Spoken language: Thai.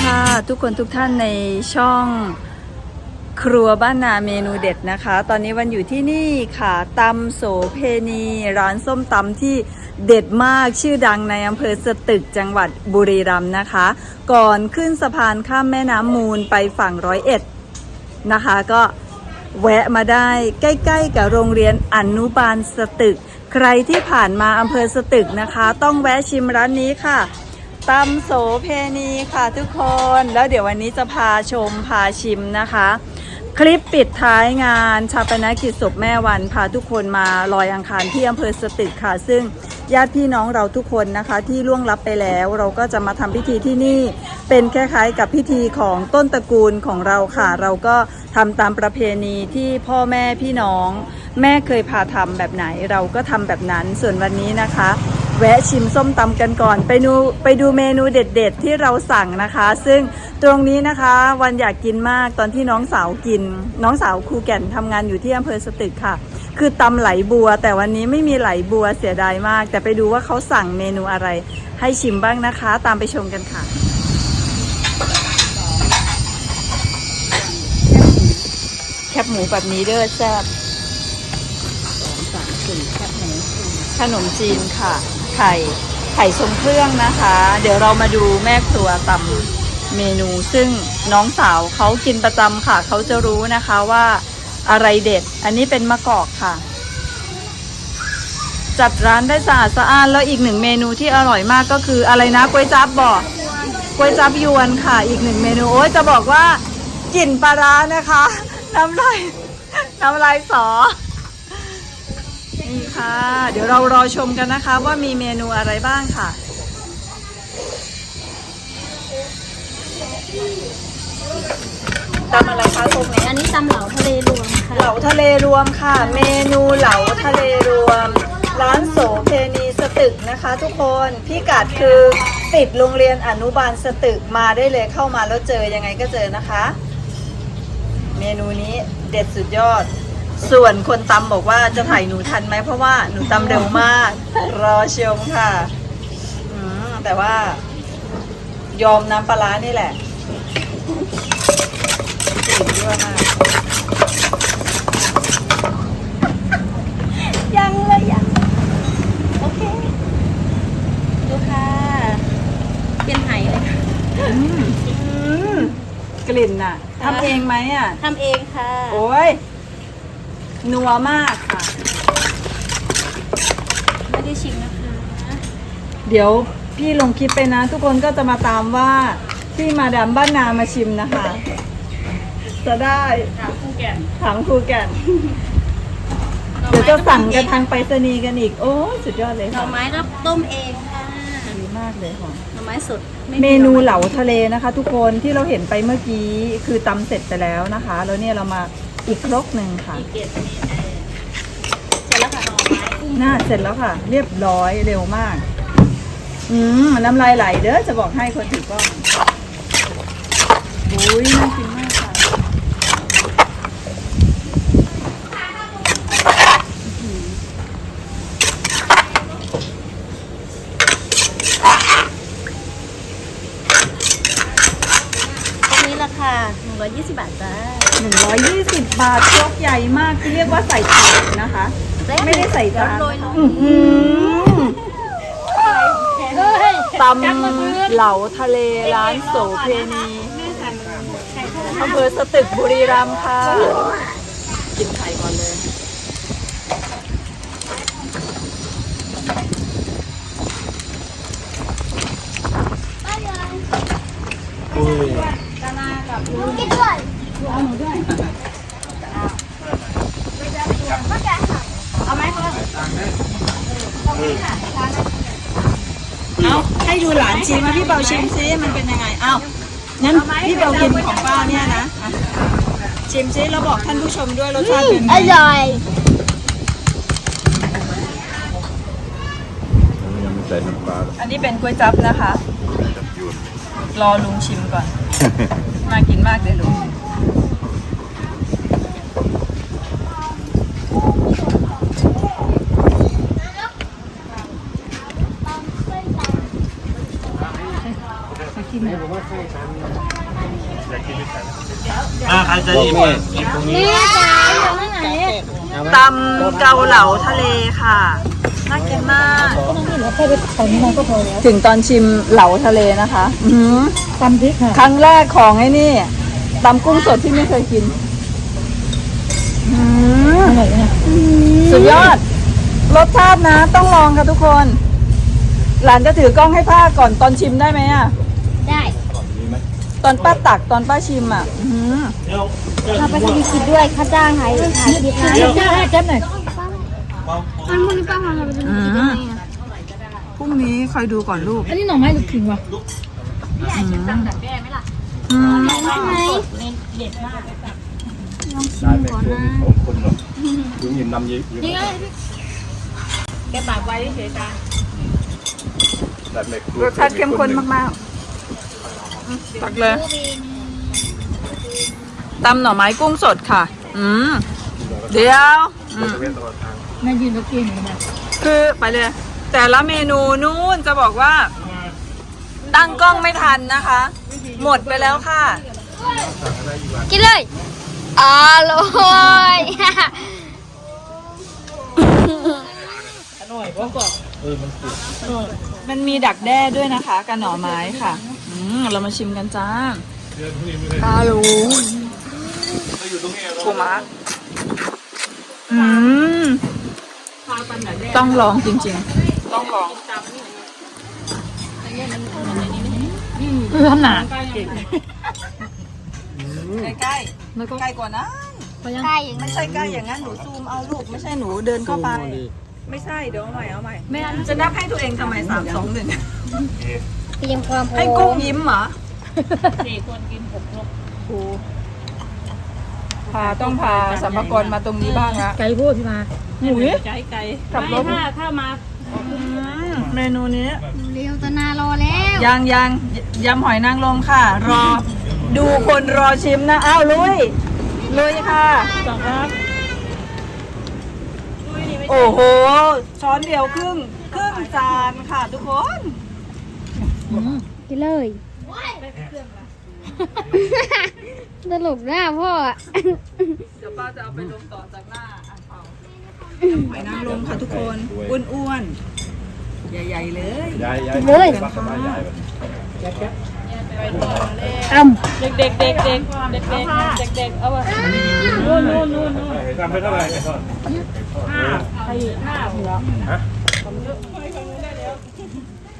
ค่ะ ทุกคนทุกท่านในช่องครัวบ้านนาเมนูเด็ดนะคะ ตอนนี้วันอยู่ที่นี่ค่ะตำโสเพณี ร้านส้มตำที่เด็ดมากชื่อดังในอำเภอสตึกจังหวัดบุรีรัมย์นะคะ ก่อนขึ้นสะพานข้ามแม่น้ำมูลไปฝั่งร้อยเอ็ดนะคะ ก็แวะมาได้ใกล้ ๆ กับโรงเรียนอนุบาลสตึก ใครที่ผ่านมาอำเภอสตึกนะคะ ต้องแวะชิมร้านนี้ค่ะ ตำโสเพณีค่ะทุกคนแล้วเดี๋ยววันนี้จะพาชมพาชิมนะคะ คลิปปิดท้ายงานชาปนกิจศพแม่วันพาทุกคนมาลอยอังคารที่อำเภอสตึกค่ะ ซึ่งญาติพี่น้องเราทุกคนนะคะ ที่ล่วงลับไปแล้วเราก็จะมาทำพิธีที่นี่ เป็นคล้ายๆกับพิธีของต้นตระกูลของเราค่ะ เราก็ทำตามประเพณีที่พ่อแม่พี่น้อง แม่เคยพาทำแบบไหนเราก็ทำแบบนั้นส่วนวันนี้นะคะ แวะชิมส้มตำกันก่อน ไปดูไปดูเมนูเด็ด ๆ ที่เราสั่งนะคะ ซึ่งตรงนี้นะคะวันอยากกินมากตอนที่น้องสาวกิน น้องสาวครูแก่นทำงานอยู่ที่อำเภอสตึกค่ะ คือตำไหลบัว แต่วันนี้ไม่มีไหลบัวเสียดายมาก แต่ไปดูว่าเขาสั่งเมนูอะไร ให้ชิมบ้างนะคะ ตามไปชมกันค่ะแคบหมูแบบนี้เด้อแซ่บสามสี่แคบหมูขนมจีนค่ะ ไข่ไข่ทรงเครื่องนะคะ เดี๋ยวเรามาดูแม่ครัวตำเมนู ซึ่งน้องสาวเขากินประจำค่ะ เขาจะรู้นะคะว่าอะไรเด็ด อันนี้เป็นมะกอกค่ะ จัดร้านได้สะอาดสะอ้านแล้วอีกหนึ่งเมนูที่อร่อยมากก็คืออะไรนะก๋วยจั๊บบอกก๋วยจั๊บยวนค่ะ อีกหนึ่งเมนูโอ้ยจะบอกว่ากลิ่นปลาร้านะคะ น้ำลายน้ำลายสอ นี่ค่ะ เดี๋ยวเรารอชมกันนะคะ ว่ามีเมนูอะไรบ้างค่ะ ตำอะไรคะตรงนี้อันนี้ตำเหลาทะเลรวมค่ะ เหลาทะเลรวมค่ะ เมนูเหลาทะเลรวม ร้านโสเพณีสตึกนะคะ ทุกคนพิกัดคือติดโรงเรียนอนุบาลสตึกมาได้เลยเข้ามาแล้วเจอยังไงก็เจอนะคะ เมนูนี้เด็ดสุดยอด ส่วนคนตำบอกว่าจะถ่ายหนูทันไหมเพราะว่าหนูตำเร็วมาก รอชมค่ะอืมแต่ว่ายอมน้ำปลาร้านี่แหละกลิ่นยั่วมากยังเลยยังโอเค ดูค่ะเป็นไหเลยค่ะอืมกลิ่นน่ะทำเองไหมอะทำเองค่ะ โอ้ย นัวมากค่ะ ไม่ได้ชิมนะคะ เดี๋ยวพี่ลงคลิปไปนะ ทุกคนก็จะมาตามว่าที่มาดามบ้านนามาชิมนะคะ จะได้ถามคู่แก่นถามครูแก่น เดี๋ยวจะสั่งกันทางไปรษณีย์กันอีก โอ้ยสุดยอดเลยหน่อค่ะไม้ก็ต้มเองค่ะดีมากเลยค่ะ หน่อไม้สดไเมนูเหลาทะเลนะคะ ทุกคนที่เราเห็นไปเมื่อกี้คือตำเสร็จไปแล้วนะคะ แล้วเนี่ยเรามา อีกครกหนึ่งค่ะอีกเกล็ดนี้เออเสร็จแล้วค่ะหน่อไม้กุ้งน่าเสร็จแล้วค่ะ เรียบร้อยเร็วมาก อืมน้ำลายไหลเด้อจะบอกให้คนถือกล้องอุ้ยน่ากินมากค่ะตรงนี้ราคา120 บาทจ้า 120 บาทครกใหญ่มากที่เรียกว่าใส่ถาดนะคะ ไม่ได้ใส่จานโรยเลยอื้อหือตำเหลาทะเลร้านโสเพณีอำเภอสตึกบุรีรัมย์ค่ะ กินไข่ก่อนเล ยเอาให้ดูหลานชิมมาพี่เบาชิมซิมันเป็นยังไงเอางั้นพี่เบากินของป้าเนี่ยนะชิมซิแล้วบอกท่านผู้ชมด้วยรสชาติเป็นไงอร่อยยังไม่ใส่น้ำปลาอันนี้เป็นก๋วยจั๊บนะคะ รอลุงชิมก่อนน่ากินมากเลยลุง อ่าใครจะหยิบหยิบตรงนี้นี่จ้าอยู่ที่ไหนตำเกาเหลาทะเลค่ะ น่ากินมากก็ต้องให้เหลือแค่ตอนนี้มันก็พอแล้วถึงตอนชิมเหลาทะเลนะคะอือตำพริกค่ะ ครั้งแรกของไอ้นี่ตำกุ้งสดที่ไม่เคยกินอร่อยนะสุดยอด รสชาตินะ ต้องลองค่ะทุกคน หลานจะถือกล้องให้ป้าก่อนตอนชิมได้ไหมอะ ได้ ตอนป้าตักตอนป้าชิมอะอื้อหือเดี๋ยวเดี๋ยวถ้าไปทำกินด้วยข้าจ้างใครขายดีขายจ้างให้แจ๊บหน่อยอันพวกนี้ป้าพาเราไปดูอืมพรุ่งนี้คอยดูก่อนลูกอันนี้หน่อไม้หรือขิงวะอืมอืมได้ไหมได้เป็นของคนหรอกยุงยินนำยิงยิงแกปากไว้เฉยจ้ารสชาติเข้มข้นมากๆอืม ตักเลยตำหน่อไม้กุ้งสดค่ะ อืม เดี๋ยวอืมแม่ยืนตะเกียงอยู่นะคือไปเลย แต่ละเมนูนู้นจะบอกว่า ตั้งกล้องไม่ทันนะคะ หมดไปแล้วค่ะ กินเลย อร่อยมันมีดักแด้ด้วยนะคะกับหน่อไม้ค่ะอืม เรามาชิมกันจ้าปลาลูปูมาอืม ต้องลองจริงๆ ต้องลองทำหนาใกล้ๆใกล้ใกล้กว่านั้นใช่อย่างไม่ใช่ใกล้อย่างนั้นหนูซูมเอาลูกไม่ใช่หนูเดินเข้าไป ไม่ใช่เดี๋ยวเอาใหม่เอาใหม่ไม่จะนับให้ตัวเองทำไมสามสองหนึ่ง เตรียมความพร้อมให้กุ้งยิ้มเหรอพาต้องพาสัมภากรมาตรงนี้บ้างละไก่พูดพี่มาหุยขับรถเมนูนี้ เร็วตนารอแล้วยังยังยำหอยนางรมค่ะ รอดูคนรอชิมนะ อ้าวลุย ลุยค่ะโอ้โห ช้อนเดียวครึ่ง ครึ่งจานค่ะทุกคน กินเลยตลกหน้าพ่ออะเดี๋ยวป้าจะเอาไปลงต่อจากหน้าอ่างเปาหอยนางรมค่ะทุกคนอ้วนๆ ใหญ่ๆเลยยายยายเลยบ้านสบายยายแบบอ้ำทำไปเท่าไหร่ก่อน